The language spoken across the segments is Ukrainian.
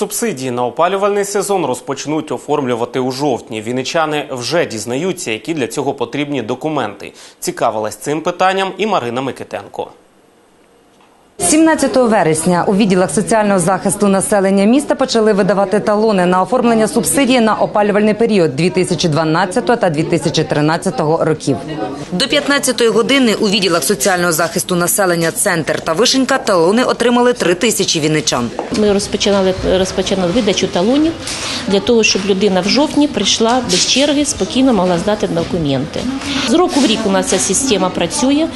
Субсидії на опалювальний сезон розпочнуть оформлювати у жовтні. Вінничани вже дізнаються, які для цього потрібні документи. Цікавилась цим питанням і Марина Микитенко. 17 вересня у відділах соціального захисту населення міста почали видавати талони на оформлення субсидії на опалювальний період 2012 та 2013 років. До 15 години у відділах соціального захисту населення Центр та Вишенька талони отримали 3 тисячі вінничан. Ми розпочинали розпочинали видачу талонів для того, щоб людина в жовтні прийшла без черги, спокійно могла здати документи. З року в рік у нас ця система працює.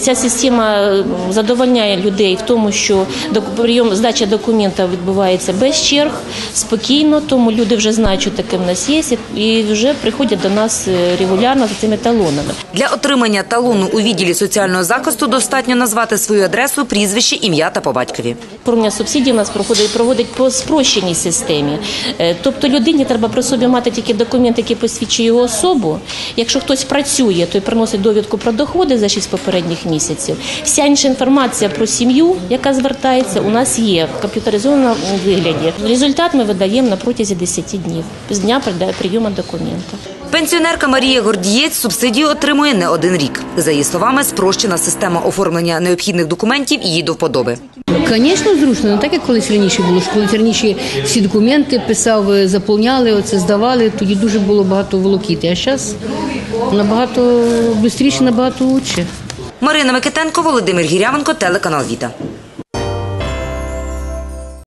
Ця система е, задовольняє людей в тому, що прийом здача документів відбувається без черг, спокійно, тому люди вже знають, що таке в нас є, і вже приходять до нас е, регулярно за цими талонами. Для отримання талону у відділі соціального захисту достатньо назвати свою адресу, прізвище, ім'я та по батькові. Оформлення субсидій у нас проходить проводить по спрощеній системі. Е, Тобто людині треба при собі мати тільки документ, який посвідчує його особу. Якщо хтось працює, то й приносить довідку про доходи за 6 попередніх місяців. Вся інша інформація про сім'ю, яка звертається, у нас є в комп'ютеризованому вигляді. Результат ми видаємо на протязі 10 днів з дня прийому документа. Пенсіонерка Марія Гордієць субсидію отримує не один рік. За її словами, спрощена система оформлення необхідних документів їй до вподоби. Звісно, зручно, не так як колись раніше було. Що колись раніше всі документи писав, е, заповняли, оце здавали, тоді дуже було багато волокіти. А зараз набагато швидше, набагато лучше. Марина Микитенко, Володимир Гірявенко, телеканал Віта.